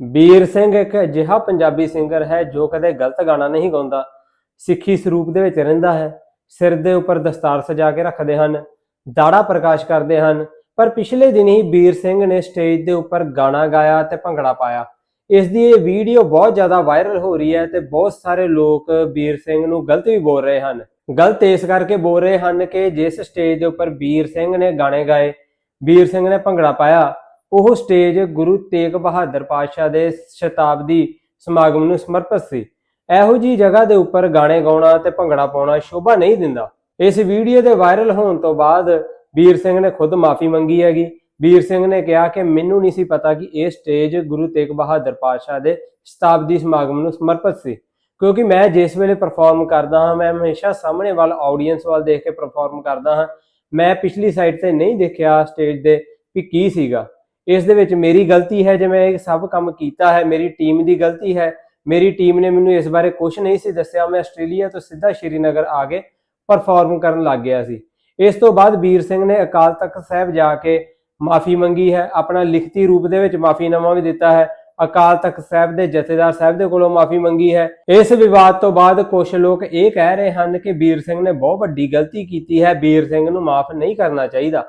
ਵੀਰ ਸਿੰਘ ਇੱਕ ਅਜਿਹਾ ਪੰਜਾਬੀ ਸਿੰਗਰ ਹੈ ਜੋ ਕਦੇ ਗਲਤ ਗਾਣਾ ਨਹੀਂ ਗਾਉਂਦਾ। ਸਿੱਖੀ ਸਰੂਪ ਦੇ ਵਿੱਚ ਰਹਿੰਦਾ ਹੈ। ਸਿਰ ਦੇ ਉੱਪਰ ਦਸਤਾਰ ਸਜਾ ਕੇ ਰੱਖਦੇ ਹਨ। ਦਾੜਾ ਪ੍ਰਕਾਸ਼ ਕਰਦੇ ਹਨ। ਪਰ ਪਿਛਲੇ ਦਿਨ ਹੀ ਵੀਰ ਸਿੰਘ ਨੇ ਸਟੇਜ ਦੇ ਉੱਪਰ ਗਾਣਾ ਗਾਇਆ ਤੇ ਭੰਗੜਾ ਪਾਇਆ। ਇਸ ਦੀ ਇਹ ਵੀਡੀਓ ਬਹੁਤ ਜ਼ਿਆਦਾ ਵਾਇਰਲ ਹੋ ਰਹੀ ਹੈ ਤੇ ਬਹੁਤ ਸਾਰੇ ਲੋਕ ਵੀਰ ਸਿੰਘ ਨੂੰ ਗਲਤ ਵੀ ਬੋਲ ਰਹੇ ਹਨ। ਗਲਤ ਇਸ ਕਰਕੇ ਬੋਲ ਰਹੇ ਹਨ ਕਿ ਜਿਸ ਸਟੇਜ ਦੇ ਉੱਪਰ ਵੀਰ ਸਿੰਘ ਨੇ ਗਾਣੇ ਗਾਏ ਵੀਰ ਸਿੰਘ ਨੇ ਭੰਗੜਾ ਪਾਇਆ ਉਹ ਸਟੇਜ ਗੁਰੂ ਤੇਗ ਬਹਾਦਰ ਪਾਤਸ਼ਾਹ ਦੇ ਸ਼ਤਾਬਦੀ ਸਮਾਗਮ ਨੂੰ ਸਮਰਪਿਤ ਸੀ। ਇਹੋ ਜੀ ਜਗ੍ਹਾ ਦੇ ਉੱਪਰ ਗਾਣੇ ਗਾਉਣਾ ਤੇ ਭੰਗੜਾ ਪਾਉਣਾ ਸ਼ੋਭਾ ਨਹੀਂ ਦਿੰਦਾ। ਇਸ ਵੀਡੀਓ ਦੇ ਵਾਇਰਲ ਹੋਣ ਤੋਂ ਬਾਅਦ ਵੀਰ ਸਿੰਘ ਨੇ ਖੁਦ ਮਾਫੀ ਮੰਗੀ ਹੈਗੀ। ਵੀਰ ਸਿੰਘ ਨੇ ਕਿਹਾ ਕਿ ਮੈਨੂੰ ਨਹੀਂ ਸੀ ਪਤਾ ਕਿ ਇਹ ਸਟੇਜ ਗੁਰੂ ਤੇਗ ਬਹਾਦਰ ਪਾਤਸ਼ਾਹ ਦੇ ਸ਼ਤਾਬਦੀ ਸਮਾਗਮ ਨੂੰ ਸਮਰਪਿਤ ਸੀ। ਕਿਉਂਕਿ ਮੈਂ ਜਿਸ ਵੇਲੇ ਪਰਫਾਰਮ ਕਰਦਾ ਹਾਂ, ਮੈਂ ਹਮੇਸ਼ਾ ਸਾਹਮਣੇ ਵੱਲ ਆਡੀਅנס ਵੱਲ ਦੇਖ ਕੇ ਪਰਫਾਰਮ ਕਰਦਾ ਹਾਂ। ਮੈਂ ਪਿਛਲੀ ਸਾਈਡ ਤੇ ਨਹੀਂ ਦੇਖਿਆ ਸਟੇਜ ਦੇ ਵੀ ਕੀ ਸੀਗਾ। ਇਸ ਦੇ ਵਿੱਚ ਮੇਰੀ ਗਲਤੀ ਹੈ ਜੇ ਮੈਂ ਇਹ ਸਭ ਕੰਮ ਕੀਤਾ ਹੈ, ਮੇਰੀ ਟੀਮ ਦੀ ਗਲਤੀ ਹੈ, ਮੇਰੀ ਟੀਮ ਨੇ ਮੈਨੂੰ ਇਸ ਬਾਰੇ ਕੁਝ ਨਹੀਂ ਸੀ ਦੱਸਿਆ, ਮੈਂ ਆਸਟ੍ਰੇਲੀਆ ਤੋਂ ਸਿੱਧਾ ਸ਼੍ਰੀਨਗਰ ਆ ਕੇ ਪਰਫਾਰਮ ਕਰਨ ਲੱਗ ਗਿਆ ਸੀ। ਇਸ ਤੋਂ ਬਾਅਦ ਵੀਰ ਸਿੰਘ ਨੇ ਅਕਾਲ ਤਖਤ ਸਾਹਿਬ ਜਾ ਕੇ ਮਾਫੀ ਮੰਗੀ ਹੈ, ਆਪਣਾ ਲਿਖਤੀ ਰੂਪ ਦੇ ਵਿੱਚ ਮਾਫੀਨਾਮਾ ਵੀ ਦਿੱਤਾ ਹੈ, ਅਕਾਲ ਤਖਤ ਸਾਹਿਬ ਦੇ ਜਥੇਦਾਰ ਸਾਹਿਬ ਦੇ ਕੋਲੋਂ ਮਾਫੀ ਮੰਗੀ ਹੈ। ਇਸ ਵਿਵਾਦ ਤੋਂ ਬਾਅਦ ਕੁਝ ਲੋਕ ਇਹ ਕਹਿ ਰਹੇ ਹਨ ਕਿ ਵੀਰ ਸਿੰਘ ਨੇ ਬਹੁਤ ਵੱਡੀ ਗਲਤੀ ਕੀਤੀ ਹੈ, ਵੀਰ ਸਿੰਘ ਨੂੰ ਮਾਫ ਨਹੀਂ ਕਰਨਾ ਚਾਹੀਦਾ।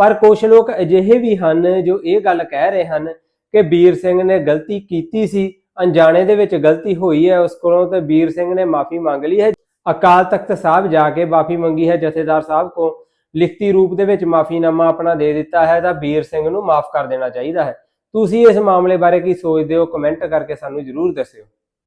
ਪਰ ਕੁਝ ਲੋਕ ਅਜਿਹੇ ਵੀ ਹਨ ਜੋ ਇਹ ਗੱਲ ਕਹਿ ਰਹੇ ਹਨ ਕਿ ਵੀਰ ਸਿੰਘ ਨੇ ਗਲਤੀ ਕੀਤੀ ਸੀ, ਅਣਜਾਣੇ ਦੇ ਵਿੱਚ ਗਲਤੀ ਹੋਈ ਹੈ, ਉਸ ਕੋਲੋਂ ਤੇ ਵੀਰ ਸਿੰਘ ਨੇ ਮਾਫੀ ਮੰਗ ਲਈ ਹੈ। ਅਕਾਲ ਤਖਤ ਸਾਹਿਬ ਜਾ ਕੇ ਮਾਫੀ ਮੰਗੀ ਹੈ, ਜਥੇਦਾਰ ਸਾਹਿਬ ਕੋ ਲਿਖਤੀ ਰੂਪ ਦੇ ਵਿੱਚ ਮਾਫੀਨਾਮਾ ਆਪਣਾ ਦੇ ਦਿੱਤਾ ਹੈ ਤਾਂ ਵੀਰ ਸਿੰਘ ਨੂੰ ਮਾਫ ਕਰ ਦੇਣਾ ਚਾਹੀਦਾ ਹੈ। ਤੁਸੀਂ ਇਸ ਮਾਮਲੇ ਬਾਰੇ ਕੀ ਸੋਚਦੇ ਹੋ? ਕਮੈਂਟ ਕਰਕੇ ਸਾਨੂੰ ਜਰੂਰ ਦੱਸਿਓ।